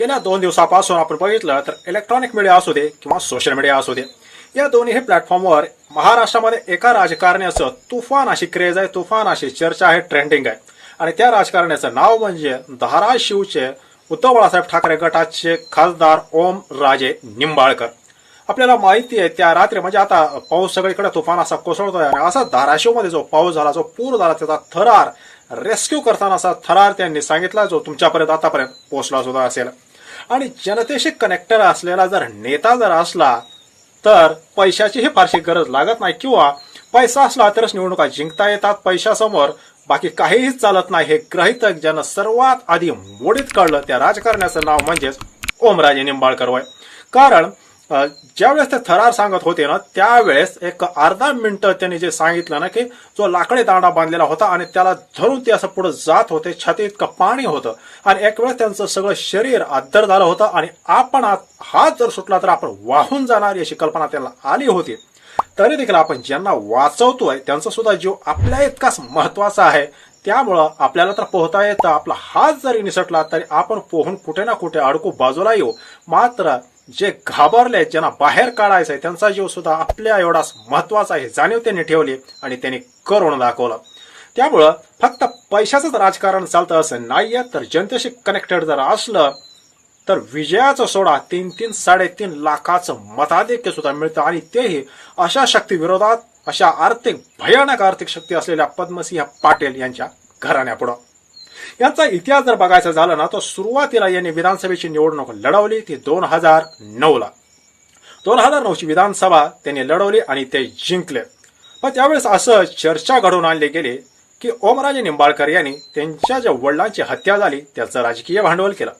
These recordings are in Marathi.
गेल्या दोन दिवसापासून आपण बघितलं तर इलेक्ट्रॉनिक मीडिया असू दे किंवा सोशल मीडिया असू दे या दोन्ही प्लॅटफॉर्मवर महाराष्ट्रामध्ये एका राजकारण्याचं तुफान अशी क्रेज आहे तुफान अशी चर्चा आहे ट्रेंडिंग आहे. आणि त्या राजकारण्याचं नाव म्हणजे धाराशिवचे उद्धव बाळासाहेब ठाकरे गटाचे खासदार ओम राजे निंबाळकर. आपल्याला माहिती आहे त्या रात्री म्हणजे आता पाऊस सगळीकडे तुफान असा कोसळतोय आणि असा धाराशिवमध्ये जो पाऊस झाला जो पूर झाला त्याचा थरार रेस्क्यू करताना असा थरार त्यांनी सांगितला जो तुमच्यापर्यंत आतापर्यंत पोहोचला सुद्धा असेल. आणि जनतेशी कनेक्टर असलेला जर नेता जर असला तर पैशाचीही फारशी गरज लागत नाही. किंवा पैसा असला तरच निवडणुका जिंकता येतात पैशासमोर. बाकी काहीही चालत नाही हे ग्रहितक ज्यांना सर्वात आधी मोडीत काढलं त्या राजकारण्याचं नाव म्हणजेच ओमराजे निंबाळकर वय. कारण ज्यावेळेस ते थरार सांगत होते ना त्यावेळेस एक अर्धा मिनिटं त्यांनी जे सांगितलं ना की जो लाकडी दांडा बांधलेला होता आणि त्याला धरून ते असं पुढे जात होते छाती इतकं पाणी होतं. आणि एक वेळेस त्यांचं सगळं शरीर आदर झालं होतं आणि आपण आत- हात जर सुटला तर आपण वाहून जाणार अशी कल्पना त्याला आली होती. तरी देखील आपण ज्यांना वाचवतोय त्यांचा सुद्धा जीव आपल्या इतकाच महत्त्वाचा आहे. त्यामुळं आपल्याला तर पोहता येतं. आपला हात जरी निसटला तरी आपण पोहून कुठे ना कुठे अडकू बाजूला येऊ. मात्र जे घाबरले ज्यांना बाहेर काढायचं आहे त्यांचा जीव सुद्धा आपल्या एवढाच महत्त्वाचा आहे जाणीव त्यांनी ठेवली आणि त्यांनी करून दाखवलं. त्यामुळं फक्त पैशाचंच राजकारण चालतं असं नाहीये तर जनतेशी कनेक्टेड जर असलं तर विजयाचा सोडा तीन तीन साडेतीन लाखाचं मताधिक्य सुद्धा मिळतं आणि तेही अशा शक्तीविरोधात अशा आर्थिक भयानक आर्थिक शक्ती असलेल्या पद्मसिंह पाटील यांच्या घराण्यापुढं. यांचा इतिहास जर बघायचा झाला ना तर सुरुवातीला यांनी विधानसभेची निवडणूक लढवली ती दोन हजार नऊला. दोन हजार नऊची विधानसभा त्यांनी लढवली आणि ते जिंकले. पण त्यावेळेस असं चर्चा घडवून आणली गेली की ओमराजे निंबाळकर यांनी त्यांच्या ज्या वडिलांची हत्या झाली त्याचं राजकीय भांडवल केलं.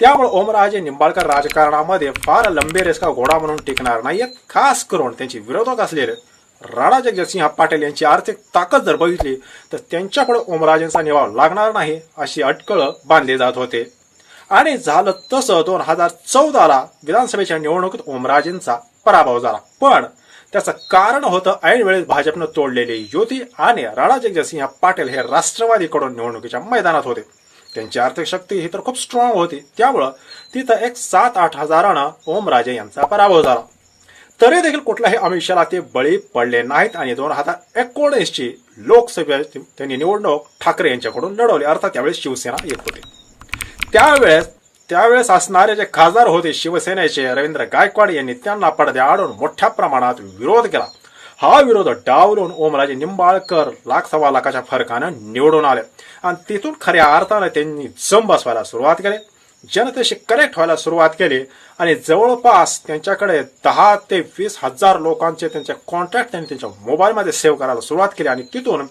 त्यामुळे ओमराजे निंबाळकर राजकारणामध्ये फार लंबे रेसका घोडा म्हणून टिकणार नाहीयेत खास करून त्यांचे विरोधक असलेले राणा जगजितसिंह पाटील यांची आर्थिक ताकद जर बघितली तर त्यांच्याकडे ओमराजेंचा निवाव लागणार नाही अशी अटकळं बांधली जात होते. आणि झालं तसं दोन हजार चौदाला विधानसभेच्या निवडणुकीत ओमराजेंचा पराभव झाला. पण त्याचं कारण होतं ऐनवेळेस भाजपनं तोडलेली युती आणि राणा जगजितसिंह पाटील हे राष्ट्रवादीकडून निवडणुकीच्या मैदानात होते. त्यांची आर्थिक शक्ती ही तर खूप स्ट्रॉंग होती. त्यामुळं तिथं एक सात आठ हजारानं ओमराजे यांचा पराभव झाला. तरी देखील कुठल्याही आमिषाला ते बळी पडले नाहीत आणि दोन हजार एकोणीसची लोकसभा त्यांनी निवडणूक ठाकरे यांच्याकडून लढवली. अर्थात त्यावेळेस शिवसेना येत होती. त्यावेळेस त्यावेळेस असणारे जे खासदार होते शिवसेनेचे रवींद्र गायकवाड यांनी त्यांना पडद्या आडून मोठ्या प्रमाणात विरोध केला. हा विरोध डावलून ओमराजे निंबाळकर लाख सव्वा लाखाच्या फरकानं निवडून आले. आणि तिथून खऱ्या अर्थानं त्यांनी जम बसवायला सुरुवात केली. जनतेशी कनेक्ट व्हायला सुरुवात केली आणि जवळपास त्यांच्याकडे दहा ते वीस हजार लोकांचे त्यांचे कॉन्टॅक्ट त्यांनी त्यांच्या मोबाईलमध्ये सेव्ह करायला सुरुवात केली आणि तिथून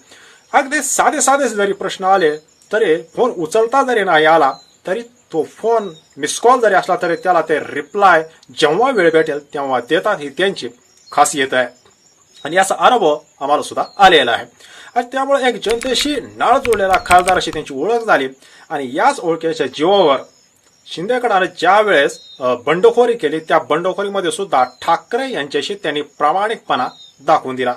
अगदी साधे साधे जरी प्रश्न आले तरी फोन उचलता जरी नाही आला तरी तो फोन मिस कॉल जरी असला तरी त्याला ते रिप्लाय जेव्हा वेळ भेटेल तेव्हा देतात ही त्यांची खासियत आहे. आणि याचा अनुभव आम्हाला सुद्धा आलेला आहे. आणि त्यामुळे एक जनतेशी नाळ जोडलेला खासदार अशी त्यांची ओळख झाली आणि याच ओळखीच्या जीवावर शिंदेगडाने ज्या वेळेस बंडखोरी केली त्या बंडखोरीमध्ये सुद्धा ठाकरे यांच्याशी त्यांनी प्रामाणिकपणा दाखवून दिला.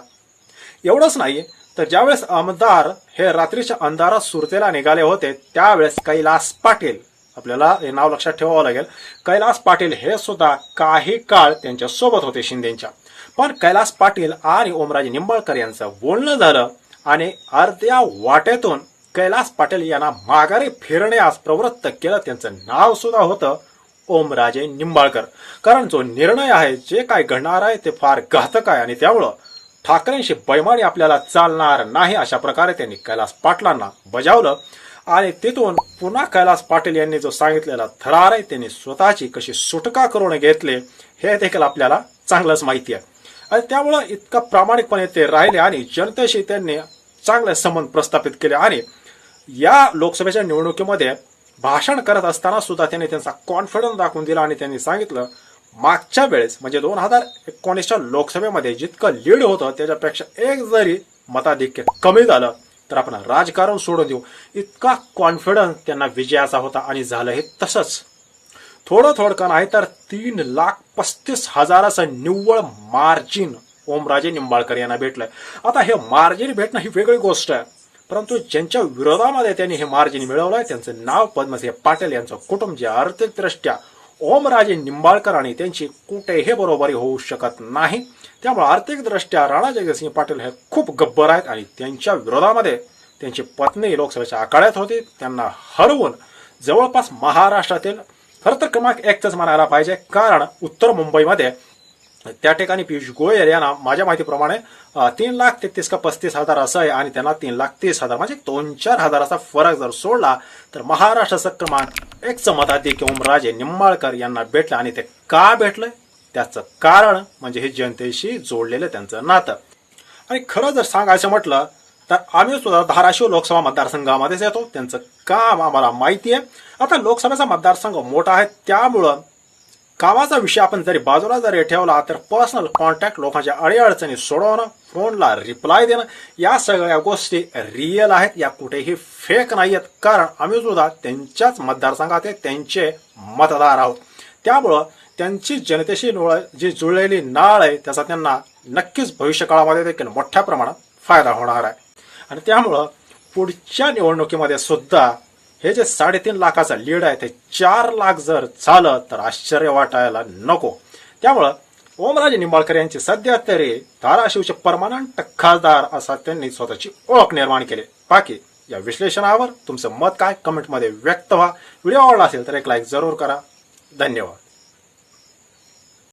एवढंच नाही तर ज्यावेळेस आमदार हे रात्रीच्या अंधारात सुरतेला निघाले होते त्यावेळेस कैलास पाटील आपल्याला हे नाव लक्षात ठेवावं लागेल कैलास पाटील हे सुद्धा काही काळ त्यांच्यासोबत होते शिंदेच्या. पण कैलास पाटील आणि ओमराजे निंबाळकर यांचं बोलणं झालं आणि अर्ध्या वाटेतून कैलास पाटील यांना माघारी फिरण्यास प्रवृत्त केलं. त्यांचं नाव सुद्धा होतं ओमराजे निंबाळकर. कारण जो निर्णय आहे जे काय घडणार आहे ते फार घातक आहे. आणि त्यामुळं ठाकरेंशी बैमानी आपल्याला चालणार नाही अशा प्रकारे त्यांनी कैलास पाटलांना बजावलं. आणि तिथून पुन्हा कैलास पाटील यांनी जो सांगितलेला थरार आहे त्यांनी स्वतःची कशी सुटका करून घेतले हे देखील आपल्याला चांगलंच माहिती आहे. आणि त्यामुळं इतका प्रामाणिकपणे ते राहिले आणि जनतेशी त्यांनी चांगले संबंध प्रस्थापित केले. आणि या लोकसभेच्या निवडणुकीमध्ये भाषण करत असताना सुद्धा त्यांनी त्यांचा कॉन्फिडन्स दाखवून दिला आणि त्यांनी सांगितलं मागच्या वेळेस म्हणजे दोन हजार एकोणीसच्या लोकसभेमध्ये जितकं लीड होतं त्याच्यापेक्षा एक जरी मताधिक्य कमी झालं तर आपण राजकारण सोडून देऊ. इतका कॉन्फिडन्स त्यांना विजयाचा होता आणि झालं हे तसंच. थोडं थोडकं नाही तर तीन लाख पस्तीस हजाराचं निव्वळ मार्जिन ओमराजे निंबाळकर यांना भेटलंय आता हे मार्जिन भेटणं ही वेगळी गोष्ट आहे. परंतु ज्यांच्या विरोधामध्ये त्यांनी हे मार्जिन मिळवलंय त्यांचं नाव पद्मसिंह पाटील यांचं कुटुंब जे आर्थिकदृष्ट्या ओमराजे निंबाळकर आणि त्यांची कुठेही बरोबरी होऊ शकत नाही. त्यामुळे आर्थिकदृष्ट्या राणा जगतसिंह पाटील हे खूप गब्बर आहेत आणि त्यांच्या विरोधामध्ये त्यांची पत्नी लोकसभेच्या आखाड्यात होती. त्यांना हरवून जवळपास महाराष्ट्रातील खरं तर क्रमांक एकच म्हणायला पाहिजे. कारण उत्तर मुंबईमध्ये त्या ठिकाणी पियुष गोयल यांना माझ्या माहितीप्रमाणे तीन लाख तेहतीस का पस्तीस हजार असं आहे आणि त्यांना तीन लाख तीस हजार म्हणजे दोन चार हजाराचा फरक जर सोडला तर महाराष्ट्राचं क्रमांक एकचं मताधिक ओमराजे निंबाळकर यांना भेटलं आणि ते का भेटलंय त्याचं कारण म्हणजे हे जनतेशी जोडलेलं त्यांचं नातं. आणि खरं जर सांगायचं म्हटलं तर आम्ही सुद्धा धाराशिव लोकसभा मतदारसंघामध्येच येतो. त्यांचं काम आम्हाला माहिती आहे. आता लोकसभेचा मतदारसंघ मोठा आहे. त्यामुळं कामाचा विषय आपण जरी बाजूला जरी ठेवला तर पर्सनल कॉन्टॅक्ट लोकांच्या अडीअडचणी सोडवणं फोनला रिप्लाय देणं या सगळ्या गोष्टी रिअल आहेत. या कुठेही फेक नाही आहेत कारण आम्ही सुद्धा त्यांच्याच मतदारसंघात त्यांचे मतदार आहोत. त्यामुळं त्यांची जनतेशी लोळ जी जुळलेली नाळ आहे त्याचा त्यांना नक्कीच भविष्यकाळामध्ये देखील मोठ्या प्रमाणात फायदा होणार आहे. आणि त्यामुळं पुढच्या निवडणुकीमध्ये सुद्धा हे जे साडेतीन लाखाचा लीड आहे ते चार लाख जर झालं तर आश्चर्य वाटायला नको. त्यामुळं ओमराजे निंबाळकर यांची सध्या तरी धाराशिवचे परमानंट खासदार असा त्यांनी स्वतःची ओळख निर्माण केली. बाकी या विश्लेषणावर तुमचं मत काय? कमेंटमध्ये व्यक्त व्हा. व्हिडिओ आवडला असेल तर एक लाईक जरूर करा. धन्यवाद.